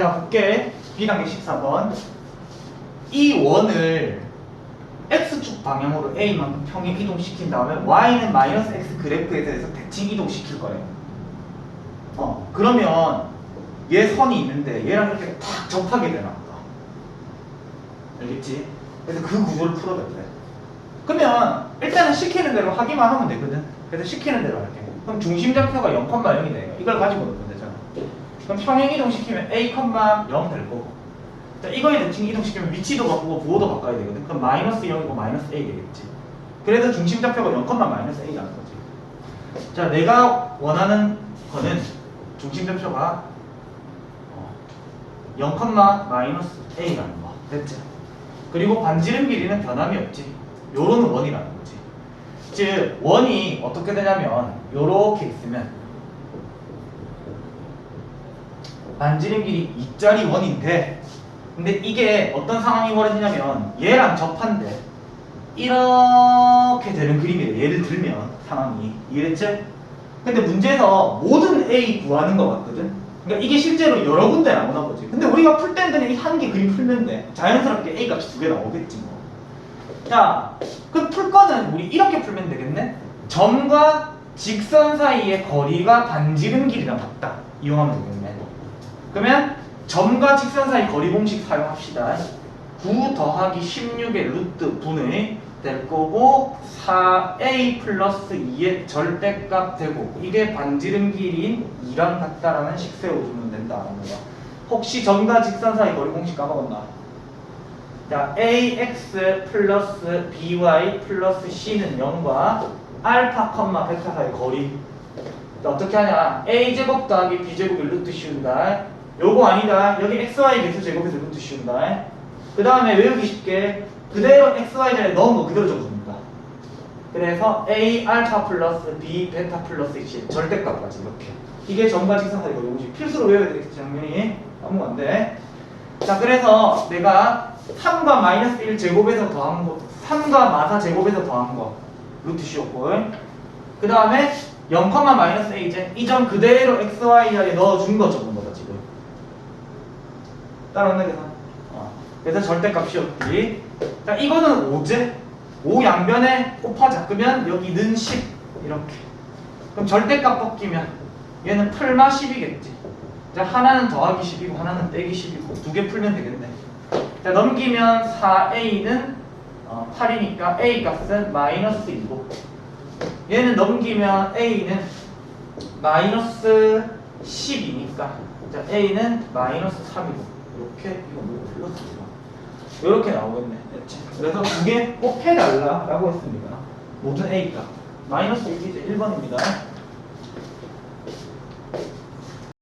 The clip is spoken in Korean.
자, 볼게. B단계 14번. 이 원을 X축 방향으로 A만큼 평행 이동시킨 다음에 Y는 마이너스 X 그래프에 대해서 대칭 이동시킬 거예요. 어, 그러면 얘 선이 있는데 얘랑 이렇게 탁 접하게 되나 보다. 알겠지? 그래서 그 구조를 풀어야 돼. 그러면 일단은 시키는 대로 하기만 하면 되거든. 그래서 시키는 대로 할게. 그럼 중심 좌표가 0,0이 돼요. 이걸 가지고. 그럼 평행 이동시키면 A, 0 될 거고. 자, 이거에 대칭 이동시키면 위치도 바꾸고 부호도 바꿔야 되거든. 그럼 마이너스 0이고 마이너스 A 되겠지. 그래서 중심 좌표가 0, 마이너스 A라는 거지. 자, 내가 원하는 거는 중심 좌표가 어, 0, 마이너스 A라는 거. 됐지? 그리고 반지름 길이는 변함이 없지. 요로는 원이라는 거지. 즉, 원이 어떻게 되냐면 요렇게 있으면 반지름 길이 2짜리 원인데 근데 이게 어떤 상황이 벌어지냐면 얘랑 접한데 이렇게 되는 그림이에요. 예를 들면 상황이 이해됐지? 근데 문제에서 모든 A 구하는 거 같거든. 그러니까 이게 실제로 여러 군데 나오나 보지. 근데 우리가 풀 때는 그냥 이한개 그림 풀면 돼. 자연스럽게 A 값이 두 개 나오겠지 뭐. 자, 그 풀 거는 우리 이렇게 풀면 되겠네. 점과 직선 사이의 거리가 반지름 길이랑 같다. 이용하면 되겠네. 그러면 점과 직선 사이 거리 공식 사용합시다. 9 더하기 16의 루트 분의 될 거고 4a 플러스 2의 절대값 되고 이게 반지름 길이인 2랑 같다라는 식 세워주면 된다는 거야. 혹시 점과 직선 사이 거리 공식 까먹었나? 자, ax 플러스 by 플러스 c는 0과 알파 컴마 베타 사이 거리 자, 어떻게 하냐 a 제곱 더하기 b 제곱이 루트 씌운다 요거 아니다. 여기 xy 개수 제곱에서 루트 씌운다. 그 다음에 외우기 쉽게 그대로 xy 자리에 넣은 거 그대로 적어줍니다. 그래서 a 알파 플러스 b 베타 플러스 c 절대값까지 이렇게. 이게 점과 직선 사이 거리 공식 필수로 외워야 되겠지 장면이. 아무 안 돼. 자 그래서 내가 3과 마이너스 1 제곱에서 더한 거 3과 마사 제곱에서 더한 거 루트 씌웠고. 그 다음에 0, 마이너스 a 이제 이 점 그대로 x, y 자리에 넣어준 거 적은 거다 지금 따라오는 계산. 어. 그래서 절대값이었지 자 이거는 5제? 5 양변에 곱하자 그러면 여기는 10 이렇게. 그럼 절대값 벗기면 얘는 풀마 10이겠지. 자 하나는 더하기 10이고 하나는 빼기 10이고 두 개 풀면 되겠네. 자 넘기면 4a는 어, 8이니까 a 값은 마이너스 2고. 얘는 넘기면 a는 마이너스 10이니까. 자 a는 마이너스 3이고 이렇게 이거 뭐 플러스 이렇게 나오겠네. 됐지? 그래서 두개꼭 해달라 라고 했습니다. 모든 a 값 마이너스 1이제 1번입니다